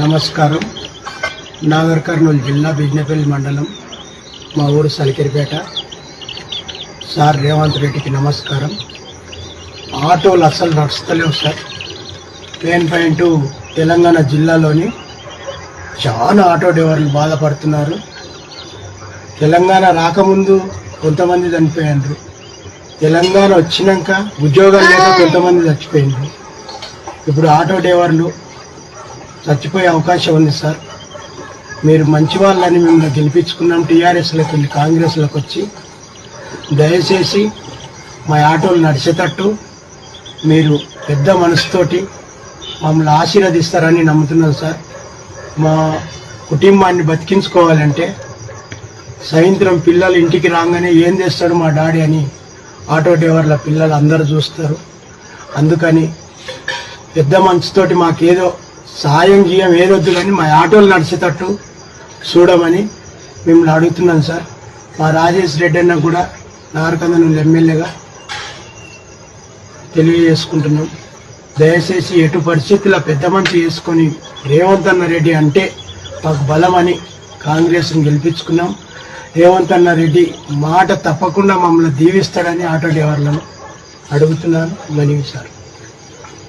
నమస్కారం. నాగర్ కర్నూలు జిల్లా బిజ్నపల్లి మండలం మా ఊరు సలికిరిపేట. సార్ రేవంత్ రెడ్డికి నమస్కారం. ఆటోలు అసలు నడుస్తలేవు సార్. మెయిన్ పాయింట్ తెలంగాణ జిల్లాలోని చాలా ఆటో డ్రైవర్లు బాధపడుతున్నారు. తెలంగాణ రాకముందు కొంతమంది చనిపోయారు తెలంగాణ వచ్చినాక ఉద్యోగాలు లేక కొంతమంది చచ్చిపోయింది ఇప్పుడు ఆటో డ్రైవర్లు చచ్చిపోయే అవకాశం ఉంది సార్. మీరు మంచి వాళ్ళని మిమ్మల్ని గెలిపించుకున్నాం టీఆర్ఎస్లోకి వెళ్ళి కాంగ్రెస్లోకి వచ్చి దయచేసి మా ఆటోలు నడిచేటట్టు మీరు పెద్ద మనసుతోటి మమ్మల్ని ఆశీర్వదిస్తారని నమ్ముతున్నాను సార్. మా కుటుంబాన్ని బతికించుకోవాలంటే సాయంత్రం పిల్లలు ఇంటికి రాగానే ఏం చేస్తాడు మా డాడీ అని ఆటో డ్రైవర్ల పిల్లలు అందరూ చూస్తారు. అందుకని పెద్ద మనసుతోటి మాకేదో సాయం చేయం ఏదొద్దు కానీ మా ఆటోలు నడిచేటట్టు చూడమని మిమ్మల్ని అడుగుతున్నాను సార్. మా రాజేష్ రెడ్డి అన్న కూడా నారకందనూరు ఎమ్మెల్యేగా తెలియజేసుకుంటున్నాం. దయచేసి ఎటు పరిస్థితుల్లో పెద్ద మంచి చేసుకొని రేవంత్ అన్న రెడ్డి అంటే మాకు బలమని కాంగ్రెస్ని గెలిపించుకున్నాం. రేవంత్ అన్న రెడ్డి మాట తప్పకుండా మమ్మల్ని దీవిస్తాడని ఆటో డ్రైవర్లను అడుగుతున్నాను. మనవి సార్.